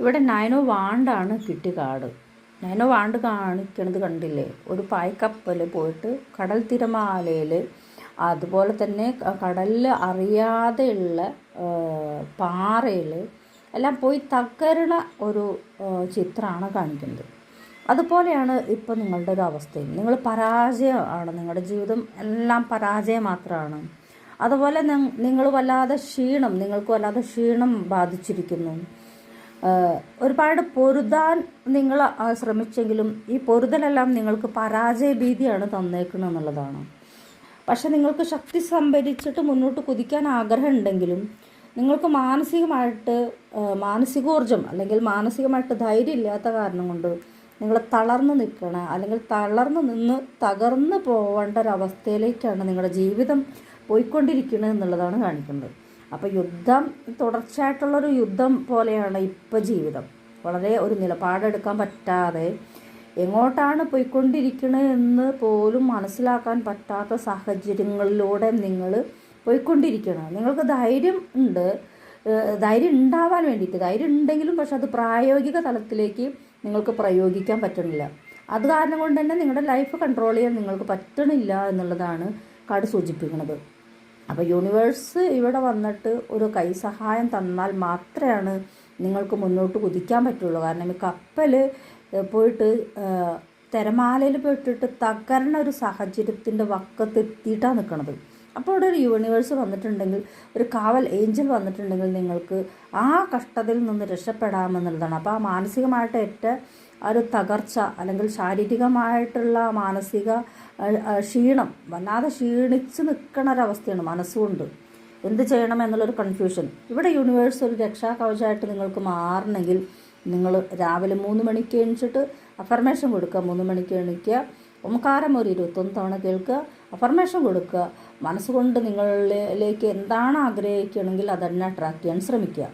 ഇവിടെ നയനോ വാണ്ടാണ് കിട്ടിയ കാട്. നയനോ വാണ്ട് കാണിക്കണത് കണ്ടില്ലേ? ഒരു പായ്ക്കപ്പൽ പോയിട്ട് കടൽ തിരമാലയിൽ അതുപോലെ തന്നെ കടലിൽ അറിയാതെയുള്ള പാറയിൽ എല്ലാം പോയി തകരുള്ള ഒരു ചിത്രമാണ് കാണിക്കുന്നത്. അതുപോലെയാണ് ഇപ്പോൾ നിങ്ങളുടെ ഒരു അവസ്ഥയും. നിങ്ങൾ പരാജയമാണ്. നിങ്ങളുടെ ജീവിതം എല്ലാം പരാജയം മാത്രമാണ് അതുപോലെ നിങ്ങൾ വല്ലാതെ ക്ഷീണം നിങ്ങൾക്ക് വല്ലാതെ ക്ഷീണം ബാധിച്ചിരിക്കുന്നു. ഒരുപാട് പൊരുതാൻ നിങ്ങൾ ശ്രമിച്ചെങ്കിലും ഈ പൊരുതലെല്ലാം നിങ്ങൾക്ക് പരാജയ ഭീതിയാണ് തന്നേക്കുന്നത് എന്നുള്ളതാണ് പക്ഷെ നിങ്ങൾക്ക് ശക്തി സംഭരിച്ചിട്ട് മുന്നോട്ട് കുതിക്കാൻ ആഗ്രഹം ഉണ്ടെങ്കിലും നിങ്ങൾക്ക് മാനസികമായിട്ട് മാനസികോർജം അല്ലെങ്കിൽ മാനസികമായിട്ട് ധൈര്യം ഇല്ലാത്ത കാരണം കൊണ്ട് നിങ്ങൾ തളർന്നു നിൽക്കണ. അല്ലെങ്കിൽ തളർന്നു നിന്ന് തകർന്നു പോകേണ്ട ഒരവസ്ഥയിലേക്കാണ് നിങ്ങളുടെ ജീവിതം പോയിക്കൊണ്ടിരിക്കുന്നത് എന്നുള്ളതാണ് കാണിക്കുന്നത്. അപ്പോൾ യുദ്ധം തുടർച്ചയായിട്ടുള്ളൊരു യുദ്ധം പോലെയാണ് ഇപ്പോൾ ജീവിതം. വളരെ ഒരു നിലപാടെടുക്കാൻ പറ്റാതെ എങ്ങോട്ടാണ് പോയിക്കൊണ്ടിരിക്കുന്നത് എന്ന് പോലും മനസ്സിലാക്കാൻ പറ്റാത്ത സാഹചര്യങ്ങളിലൂടെ നിങ്ങൾ പോയിക്കൊണ്ടിരിക്കണം. നിങ്ങൾക്ക് ധൈര്യം ഉണ്ട് ധൈര്യം ഉണ്ടാവാൻ വേണ്ടിയിട്ട്. ധൈര്യം ഉണ്ടെങ്കിലും പക്ഷെ അത് പ്രായോഗിക തലത്തിലേക്ക് നിങ്ങൾക്ക് പ്രയോഗിക്കാൻ പറ്റണില്ല. അത് കാരണം കൊണ്ട് തന്നെ നിങ്ങളുടെ ലൈഫ് കൺട്രോൾ ചെയ്യാൻ നിങ്ങൾക്ക് പറ്റണില്ല എന്നുള്ളതാണ് കാട് സൂചിപ്പിക്കുന്നത്. അപ്പോൾ യൂണിവേഴ്സ് ഇവിടെ വന്നിട്ട് ഒരു കൈസഹായം തന്നാൽ മാത്രമാണ് നിങ്ങൾക്ക് മുന്നോട്ട് കുതിക്കാൻ പറ്റുള്ളൂ. കാരണം ഈ കപ്പൽ പോയിട്ട് തിരമാലയിൽ പോയിട്ടിട്ട് തകരണ ഒരു സാഹചര്യത്തിന്റെ വക്കത്ത് എത്തിയിട്ടാണ് നിൽക്കുന്നത് അപ്പോൾ അവിടെ ഒരു യൂണിവേഴ്സ് വന്നിട്ടുണ്ടെങ്കിൽ ഒരു കാവൽ ഏഞ്ചൽ വന്നിട്ടുണ്ടെങ്കിൽ നിങ്ങൾക്ക് ആ കഷ്ടതയിൽ നിന്ന് രക്ഷപ്പെടാമെന്നുള്ളതാണ്. അപ്പോൾ ആ മാനസികമായിട്ട് ഏറ്റ ആ ഒരു തകർച്ച അല്ലെങ്കിൽ ശാരീരികമായിട്ടുള്ള മാനസിക ക്ഷീണം വല്ലാതെ ക്ഷീണിച്ച് നിൽക്കണ ഒരവസ്ഥയാണ് മനസ്സുകൊണ്ട്. എന്ത് ചെയ്യണം എന്നുള്ളൊരു കൺഫ്യൂഷൻ ഇവിടെ യൂണിവേഴ്സ് ഒരു രക്ഷാ കവചമായിട്ട് നിങ്ങൾക്ക് മാറണമെങ്കിൽ നിങ്ങൾ രാവിലെ മൂന്ന് മണിക്ക് എണിച്ചിട്ട് അഫർമേഷൻ കൊടുക്കുക. മൂന്ന് മണിക്ക് എണിക്കുക. ഓംകാരം ഒരു ഇരുപത്തൊന്ന് തവണ കേൾക്കുക. അഫർമേഷൻ കൊടുക്കുക. മനസ്സുകൊണ്ട് നിങ്ങളിലേക്ക് എന്താണ് ആഗ്രഹിക്കണമെങ്കിൽ അതന്നെ അട്രാക്ട് ചെയ്യാൻ ശ്രമിക്കുക.